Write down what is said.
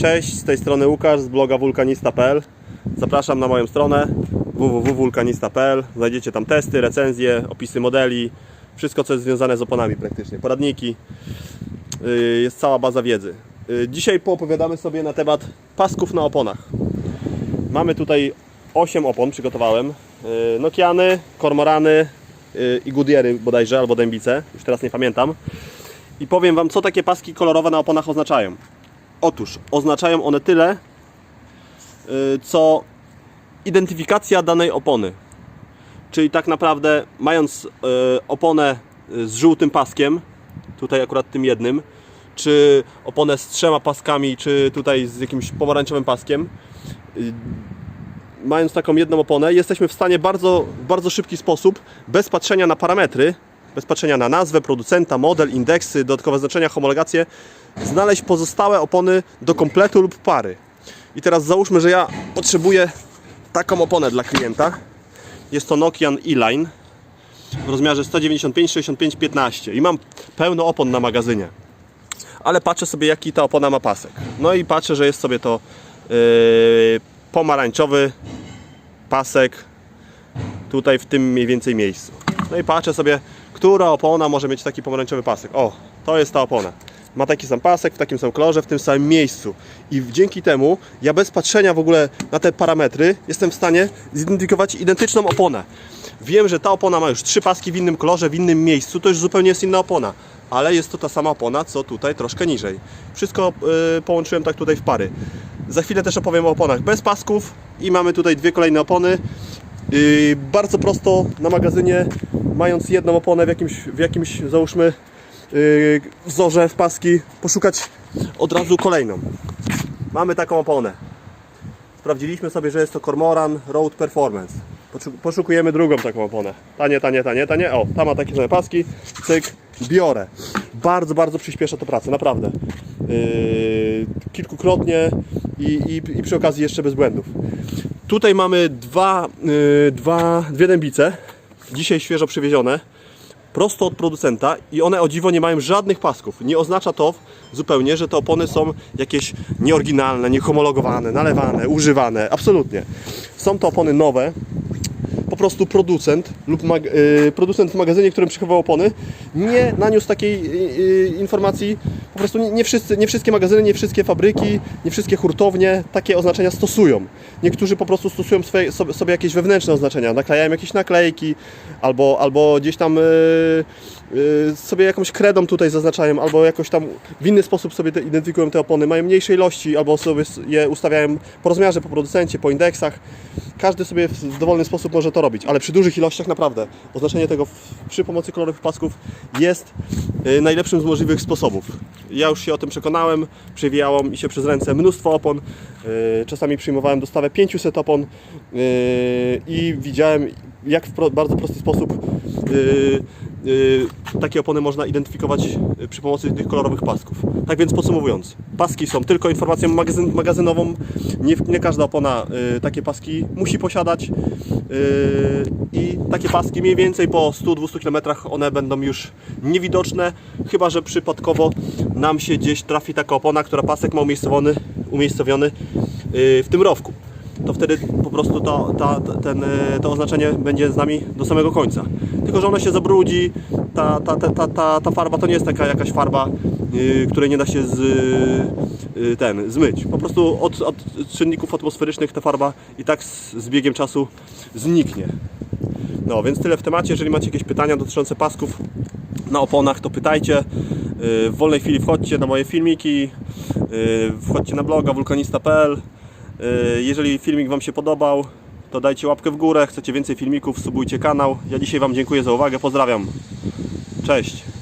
Cześć, z tej strony Łukasz z bloga wulkanista.pl. Zapraszam na moją stronę www.wulkanista.pl. Znajdziecie tam testy, recenzje, opisy modeli, wszystko co jest związane z oponami praktycznie, poradniki. Yy, Jest cała baza wiedzy. Yy, Dzisiaj poopowiadamy sobie na temat pasków na oponach. Mamy tutaj 8 opon, przygotowałem. Yy, Nokiany, Kormorany i Goodyeary bodajże, albo Dębice, już teraz nie pamiętam. I powiem Wam, co takie paski kolorowe na oponach oznaczają. Otóż oznaczają one tyle, y, co identyfikacja danej opony. Czyli tak naprawdę, mając y, oponę y, z żółtym paskiem, tutaj akurat tym jednym, czy oponę z trzema paskami, czy tutaj z jakimś pomarańczowym paskiem, mając taką jedną oponę, jesteśmy w stanie bardzo, bardzo szybki sposób, bez patrzenia na parametry, bez patrzenia na nazwę, producenta, model, indeksy, dodatkowe znaczenia, homologacje, znaleźć pozostałe opony do kompletu lub pary. I teraz załóżmy, że ja potrzebuję taką oponę dla klienta. Jest to Nokian E-Line w rozmiarze 195, 65, 15 i mam pełno opon na magazynie. Ale patrzę sobie jaki ta opona ma pasek. No i patrzę, że jest sobie to yy, pomarańczowy pasek tutaj w tym mniej więcej miejscu. No i patrzę sobie, która opona może mieć taki pomarańczowy pasek. O, to jest ta opona. Ma taki sam pasek, w takim samym kolorze, w tym samym miejscu. I dzięki temu ja bez patrzenia w ogóle na te parametry jestem w stanie zidentyfikować identyczną oponę. Wiem, że ta opona ma już trzy paski w innym kolorze, w innym miejscu, to już zupełnie jest inna opona. Ale jest to ta sama opona, co tutaj troszkę niżej. Wszystko yy, połączyłem tak tutaj w pary. Za chwilę też opowiem o oponach bez pasków i mamy tutaj dwie kolejne opony. Yy, bardzo prosto na magazynie, mając jedną oponę w jakimś, w jakimś załóżmy yy, wzorze w paski, poszukać od razu kolejną. Mamy taką oponę. Sprawdziliśmy sobie, że jest to Cormoran Road Performance. Poszu- Poszukujemy drugą taką oponę. Tanie, tanie, tanie, tanie. O, ta ma takie same paski. Cyk, biorę. Bardzo, bardzo przyspiesza to pracę, naprawdę. Yy, kilkukrotnie i, i, i przy okazji jeszcze bez błędów. Tutaj mamy dwa, yy, dwa, dwie dębice, dzisiaj świeżo przywiezione, prosto od producenta i one o dziwo nie mają żadnych pasków. Nie oznacza to zupełnie, że te opony są jakieś nieoryginalne, niehomologowane, nalewane, używane. Absolutnie. Są to opony nowe, po prostu producent lub y, producent w magazynie, którym przechowywał opony, nie naniósł takiej y, y, informacji. Po prostu nie, nie, wszyscy, nie wszystkie magazyny, nie wszystkie fabryki, nie wszystkie hurtownie takie oznaczenia stosują. Niektórzy po prostu stosują swoje, sobie, jakieś wewnętrzne oznaczenia, naklejają jakieś naklejki albo, albo gdzieś tam y, y, sobie jakąś kredą tutaj zaznaczają, albo jakoś tam w inny sposób sobie te, identyfikują te opony. Mają mniejsze ilości, albo sobie je ustawiają po rozmiarze, po producencie, po indeksach. Każdy sobie w w dowolny sposób może to robić, ale przy dużych ilościach naprawdę oznaczenie tego w, przy pomocy kolorowych pasków jest y, najlepszym z możliwych sposobów. Ja już się o tym przekonałem, przewijało mi się przez ręce mnóstwo opon, y, czasami przyjmowałem dostawę 500 opon y, i widziałem jak w bardzo prosty sposób y, takie opony można identyfikować przy pomocy tych kolorowych pasków. Tak więc podsumowując, paski są tylko informacją magazyn, magazynową, nie, nie każda opona takie paski musi posiadać i takie paski mniej więcej po 100-200 km one będą już niewidoczne, chyba że przypadkowo nam się gdzieś trafi taka opona, która pasek ma umiejscowiony, umiejscowiony y, w tym rowku to wtedy po prostu to, ten, y, to oznaczenie będzie z nami do samego końca. Tylko, że ono się zabrudzi, ta, ta, ta, ta, ta, ta farba to nie jest taka jakaś farba, której nie da się z, y, ten, zmyć. Po prostu od, od czynników atmosferycznych ta farba i tak z, z biegiem czasu zniknie. No, więc tyle w temacie. Jeżeli macie jakieś pytania dotyczące pasków na oponach, to pytajcie. Y, W wolnej chwili wchodźcie na moje filmiki, y, wchodźcie na bloga wulkanista.pl. Y, Jeżeli filmik Wam się podobał, to dajcie łapkę w górę. Chcecie więcej filmików, subujcie kanał. Ja dzisiaj Wam dziękuję za uwagę. Pozdrawiam. Cześć.